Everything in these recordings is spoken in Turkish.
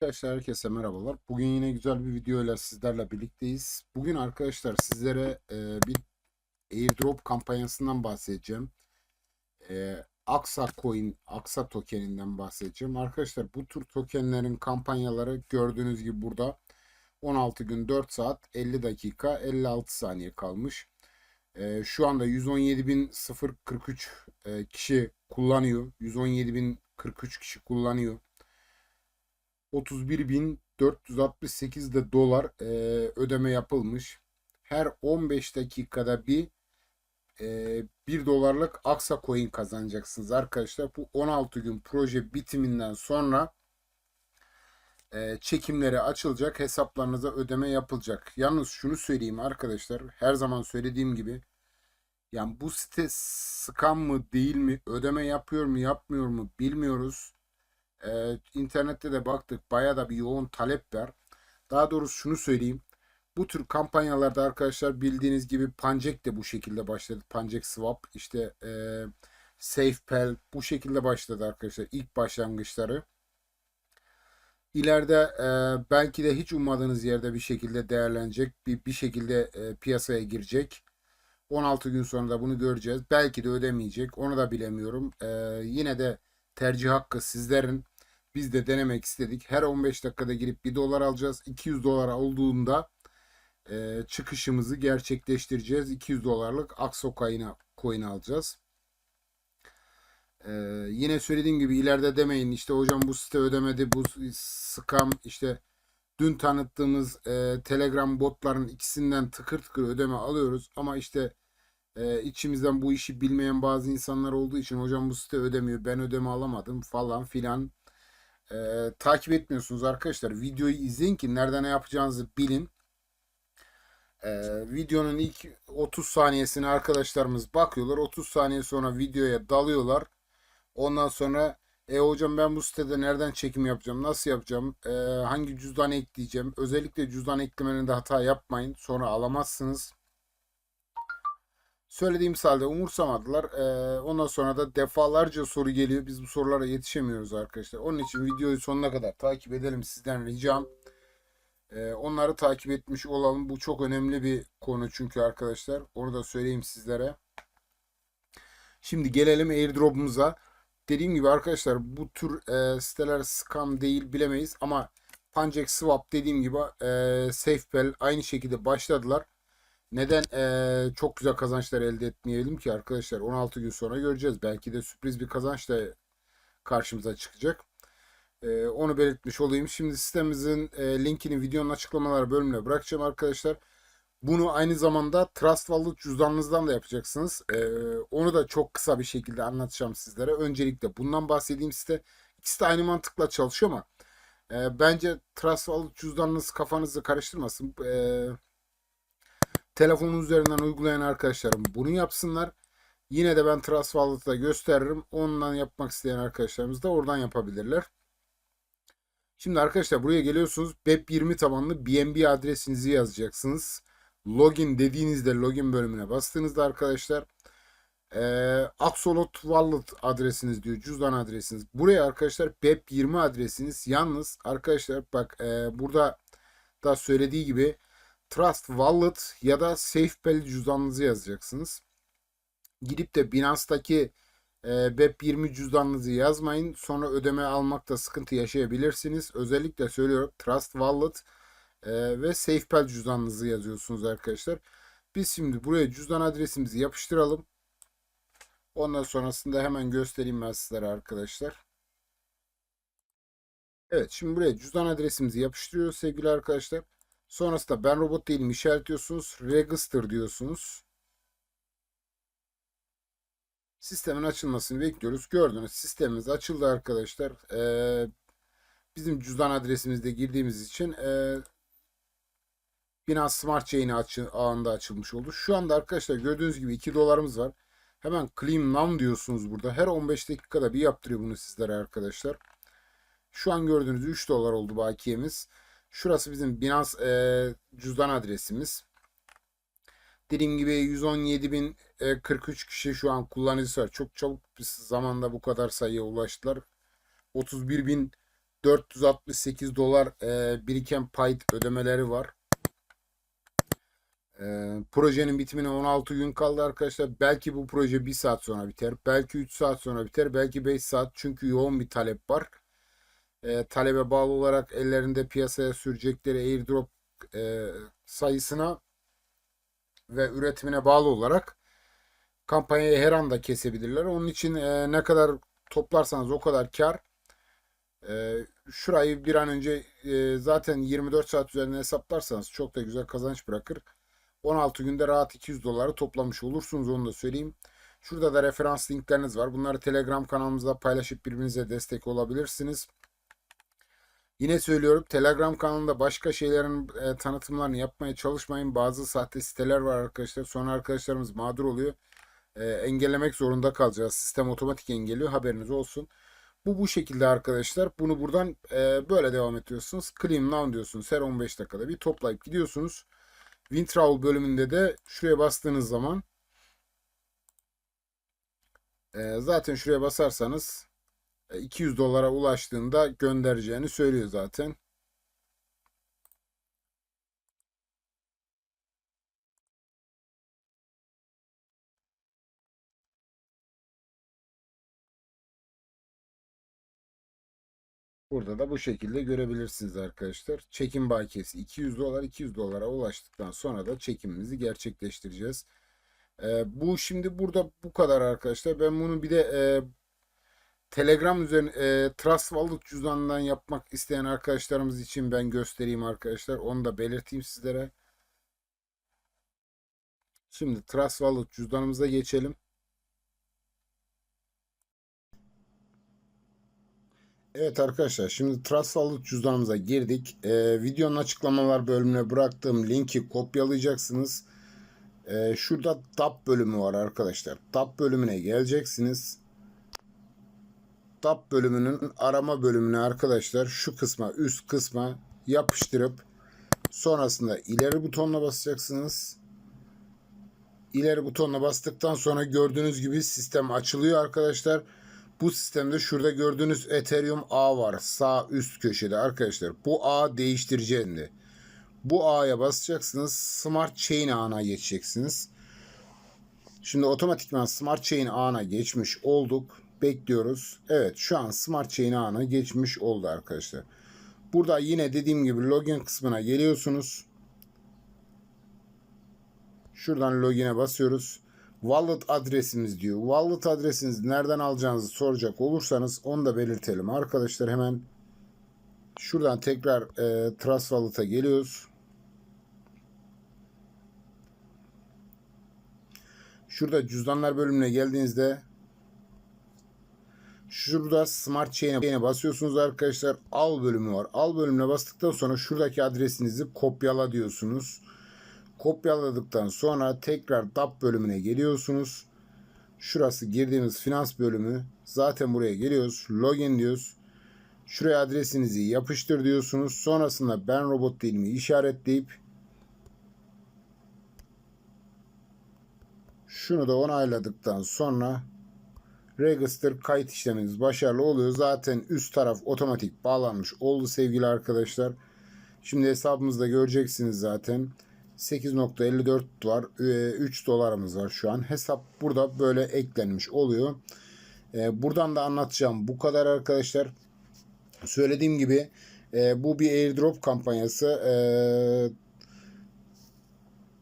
Arkadaşlar herkese merhabalar. Bugün yine güzel bir video ile sizlerle birlikteyiz. Bugün arkadaşlar sizlere e, bir airdrop kampanyasından bahsedeceğim. E, Aksa Coin, Aksa tokeninden bahsedeceğim. Arkadaşlar bu tür tokenlerin kampanyaları gördüğünüz gibi burada 16 gün 4 saat 50 dakika 56 saniye kalmış. E, şu anda 117.043 e, kişi kullanıyor. 117.043 kişi kullanıyor. 31.468 de dolar e, ödeme yapılmış. Her 15 dakikada bir e, 1 dolarlık Aksa coin kazanacaksınız arkadaşlar. Bu 16 gün proje bitiminden sonra e, çekimleri açılacak. Hesaplarınıza ödeme yapılacak. Yalnız şunu söyleyeyim arkadaşlar. Her zaman söylediğim gibi yani bu site scam mı değil mi? Ödeme yapıyor mu yapmıyor mu bilmiyoruz. Ee, internette de baktık. Baya da bir yoğun talep var. Daha doğrusu şunu söyleyeyim. Bu tür kampanyalarda arkadaşlar bildiğiniz gibi Pancek de bu şekilde başladı. Pancek Swap işte e, SafePal bu şekilde başladı arkadaşlar. ilk başlangıçları. İleride e, belki de hiç ummadığınız yerde bir şekilde değerlenecek. Bir, bir şekilde e, piyasaya girecek. 16 gün sonra da bunu göreceğiz. Belki de ödemeyecek. Onu da bilemiyorum. E, yine de tercih hakkı sizlerin. Biz de denemek istedik. Her 15 dakikada girip 1 dolar alacağız. 200 dolar olduğunda e, çıkışımızı gerçekleştireceğiz. 200 dolarlık Akso coin, coin alacağız. E, yine söylediğim gibi ileride demeyin işte hocam bu site ödemedi bu scam işte dün tanıttığımız e, Telegram botların ikisinden tıkır tıkır ödeme alıyoruz ama işte e, içimizden bu işi bilmeyen bazı insanlar olduğu için hocam bu site ödemiyor ben ödeme alamadım falan filan e, takip etmiyorsunuz arkadaşlar. Videoyu izleyin ki nerede ne yapacağınızı bilin. E, videonun ilk 30 saniyesini arkadaşlarımız bakıyorlar. 30 saniye sonra videoya dalıyorlar. Ondan sonra e hocam ben bu sitede nereden çekim yapacağım? Nasıl yapacağım? E, hangi cüzdan ekleyeceğim? Özellikle cüzdan eklemenin de hata yapmayın. Sonra alamazsınız. Söylediğimiz halde umursamadılar. Ee, ondan sonra da defalarca soru geliyor. Biz bu sorulara yetişemiyoruz arkadaşlar. Onun için videoyu sonuna kadar takip edelim sizden ricam. Ee, onları takip etmiş olalım. Bu çok önemli bir konu çünkü arkadaşlar. Onu da söyleyeyim sizlere. Şimdi gelelim airdrop'umuza. Dediğim gibi arkadaşlar bu tür e, siteler scam değil bilemeyiz ama Pancake Swap dediğim gibi e, SafePal aynı şekilde başladılar. Neden ee, çok güzel kazançlar elde etmeyelim ki arkadaşlar 16 gün sonra göreceğiz. Belki de sürpriz bir kazanç da karşımıza çıkacak. E, onu belirtmiş olayım. Şimdi sitemizin e, linkini videonun açıklamalar bölümüne bırakacağım arkadaşlar. Bunu aynı zamanda Trust Wallet cüzdanınızdan da yapacaksınız. E, onu da çok kısa bir şekilde anlatacağım sizlere. Öncelikle bundan bahsedeyim site. İkisi de aynı mantıkla çalışıyor ama e, bence Trust Wallet cüzdanınız kafanızı karıştırmasın. E, telefonun üzerinden uygulayan arkadaşlarım bunu yapsınlar. Yine de ben Trust Wallet'ta gösteririm. Ondan yapmak isteyen arkadaşlarımız da oradan yapabilirler. Şimdi arkadaşlar buraya geliyorsunuz. Web20 tabanlı BNB adresinizi yazacaksınız. Login dediğinizde login bölümüne bastığınızda arkadaşlar e, Axolot Wallet adresiniz diyor. Cüzdan adresiniz. Buraya arkadaşlar Web20 adresiniz. Yalnız arkadaşlar bak e, burada da söylediği gibi Trust Wallet ya da SafePal cüzdanınızı yazacaksınız. Gidip de Binance'daki e, Web20 cüzdanınızı yazmayın. Sonra ödeme almakta sıkıntı yaşayabilirsiniz. Özellikle söylüyorum Trust Wallet e, ve SafePal cüzdanınızı yazıyorsunuz arkadaşlar. Biz şimdi buraya cüzdan adresimizi yapıştıralım. Ondan sonrasında hemen göstereyim ben sizlere arkadaşlar. Evet şimdi buraya cüzdan adresimizi yapıştırıyoruz sevgili arkadaşlar. Sonrasında ben robot değilim işaretliyorsunuz. Register diyorsunuz. Sistemin açılmasını bekliyoruz. Gördünüz sistemimiz açıldı arkadaşlar. Ee, bizim cüzdan adresimizde girdiğimiz için e, Binance Smart Chain açı, ağında açılmış oldu. Şu anda arkadaşlar gördüğünüz gibi 2 dolarımız var. Hemen claim now diyorsunuz burada. Her 15 dakikada bir yaptırıyor bunu sizlere arkadaşlar. Şu an gördüğünüz 3 dolar oldu bakiyemiz. Şurası bizim Binance e, cüzdan adresimiz. Dediğim gibi 117.043 kişi şu an kullanıcısı var. Çok çabuk bir zamanda bu kadar sayıya ulaştılar. 31.000 468 dolar e, biriken pay ödemeleri var. E, projenin bitimine 16 gün kaldı arkadaşlar. Belki bu proje 1 saat sonra biter. Belki 3 saat sonra biter. Belki 5 saat. Çünkü yoğun bir talep var. E, talebe bağlı olarak ellerinde piyasaya sürecekleri airdrop e, sayısına ve üretimine bağlı olarak kampanyayı her anda kesebilirler. Onun için e, ne kadar toplarsanız o kadar kar. E, şurayı bir an önce e, zaten 24 saat üzerine hesaplarsanız çok da güzel kazanç bırakır. 16 günde rahat 200 doları toplamış olursunuz onu da söyleyeyim. Şurada da referans linkleriniz var. Bunları Telegram kanalımızda paylaşıp birbirinize destek olabilirsiniz. Yine söylüyorum Telegram kanalında başka şeylerin e, tanıtımlarını yapmaya çalışmayın. Bazı sahte siteler var arkadaşlar. Sonra arkadaşlarımız mağdur oluyor. E, engellemek zorunda kalacağız. Sistem otomatik engelliyor. Haberiniz olsun. Bu bu şekilde arkadaşlar. Bunu buradan e, böyle devam ediyorsunuz. Claim now diyorsunuz. Her 15 dakikada bir toplayıp gidiyorsunuz. WinTravel bölümünde de şuraya bastığınız zaman e, zaten şuraya basarsanız 200 dolara ulaştığında göndereceğini söylüyor zaten. Burada da bu şekilde görebilirsiniz arkadaşlar. Çekim bakiyesi 200 dolar 200 dolara ulaştıktan sonra da çekimimizi gerçekleştireceğiz. Ee, bu şimdi burada bu kadar arkadaşlar. Ben bunu bir de e, Telegram üzerine e, Trust Wallet cüzdanından yapmak isteyen arkadaşlarımız için ben göstereyim arkadaşlar. Onu da belirteyim sizlere. Şimdi Trust Wallet cüzdanımıza geçelim. Evet arkadaşlar şimdi Trust Wallet cüzdanımıza girdik. Ee, videonun açıklamalar bölümüne bıraktığım linki kopyalayacaksınız. Ee, şurada Tab bölümü var arkadaşlar. Tab bölümüne geleceksiniz. Tab bölümünün arama bölümüne arkadaşlar şu kısma üst kısma yapıştırıp sonrasında ileri butonuna basacaksınız. İleri butonuna bastıktan sonra gördüğünüz gibi sistem açılıyor arkadaşlar. Bu sistemde şurada gördüğünüz Ethereum A var. Sağ üst köşede arkadaşlar. Bu A değiştireceğinde. Bu A'ya basacaksınız. Smart Chain ağına geçeceksiniz. Şimdi otomatikman Smart Chain ağına geçmiş olduk. Bekliyoruz. Evet şu an Smart Chain ağına geçmiş oldu arkadaşlar. Burada yine dediğim gibi login kısmına geliyorsunuz. Şuradan login'e basıyoruz. Wallet adresimiz diyor. Wallet adresinizi nereden alacağınızı soracak olursanız onu da belirtelim. Arkadaşlar hemen şuradan tekrar e, Trust Wallet'a geliyoruz. Şurada cüzdanlar bölümüne geldiğinizde şurada Smart Chain'e basıyorsunuz arkadaşlar. Al bölümü var. Al bölümüne bastıktan sonra şuradaki adresinizi kopyala diyorsunuz. Kopyaladıktan sonra tekrar DAP bölümüne geliyorsunuz. Şurası girdiğimiz finans bölümü. Zaten buraya geliyoruz. Login diyoruz. Şuraya adresinizi yapıştır diyorsunuz. Sonrasında ben robot değilimi işaretleyip şunu da onayladıktan sonra register kayıt işleminiz başarılı oluyor. Zaten üst taraf otomatik bağlanmış oldu sevgili arkadaşlar. Şimdi hesabımızda göreceksiniz zaten. 8.54 var. 3 dolarımız var şu an. Hesap burada böyle eklenmiş oluyor. Buradan da anlatacağım bu kadar arkadaşlar. Söylediğim gibi bu bir airdrop kampanyası.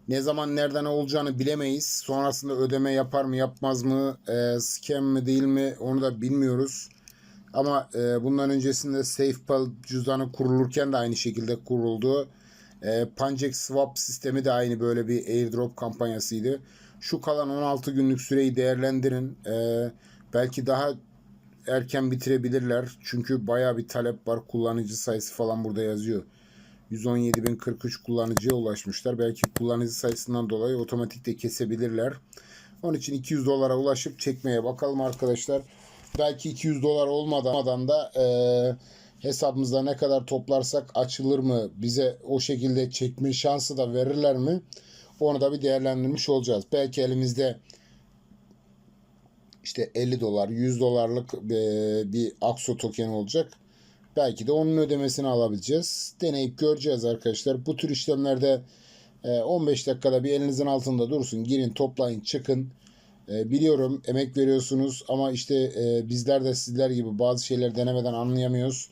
Ne zaman nereden olacağını bilemeyiz. Sonrasında ödeme yapar mı yapmaz mı scam mi değil mi onu da bilmiyoruz. Ama bundan öncesinde SafePal cüzdanı kurulurken de aynı şekilde kuruldu. E, Pancake Swap sistemi de aynı böyle bir airdrop kampanyasıydı. Şu kalan 16 günlük süreyi değerlendirin. E, belki daha erken bitirebilirler. Çünkü baya bir talep var. Kullanıcı sayısı falan burada yazıyor. 117.043 kullanıcıya ulaşmışlar. Belki kullanıcı sayısından dolayı otomatik de kesebilirler. Onun için 200 dolara ulaşıp çekmeye bakalım arkadaşlar. Belki 200 dolar olmadan da eee hesabımızda ne kadar toplarsak açılır mı? Bize o şekilde çekme şansı da verirler mi? Onu da bir değerlendirmiş olacağız. Belki elimizde işte 50 dolar, 100 dolarlık bir Axo token olacak. Belki de onun ödemesini alabileceğiz. Deneyip göreceğiz arkadaşlar. Bu tür işlemlerde e, 15 dakikada bir elinizin altında dursun. Girin, toplayın, çıkın. E, biliyorum emek veriyorsunuz ama işte e, bizler de sizler gibi bazı şeyler denemeden anlayamıyoruz.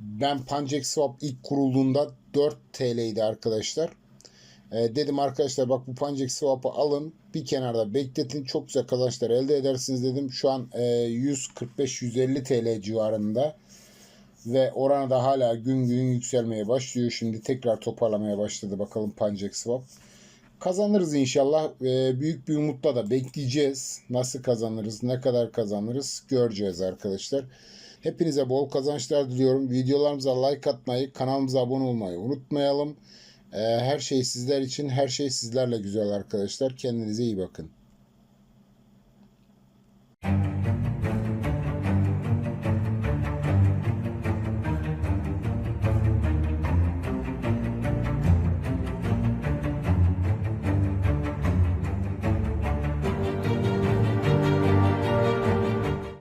Ben PancakeSwap ilk kurulduğunda 4 TL'ydi arkadaşlar. E, dedim arkadaşlar bak bu PancakeSwap'ı alın bir kenarda bekletin çok güzel kazançlar elde edersiniz dedim. Şu an e, 145-150 TL civarında ve oranı da hala gün gün yükselmeye başlıyor. Şimdi tekrar toparlamaya başladı bakalım PancakeSwap. Kazanırız inşallah. E, büyük bir umutla da bekleyeceğiz. Nasıl kazanırız, ne kadar kazanırız göreceğiz arkadaşlar. Hepinize bol kazançlar diliyorum. Videolarımıza like atmayı, kanalımıza abone olmayı unutmayalım. Ee, Her şey sizler için, her şey sizlerle güzel arkadaşlar. Kendinize iyi bakın.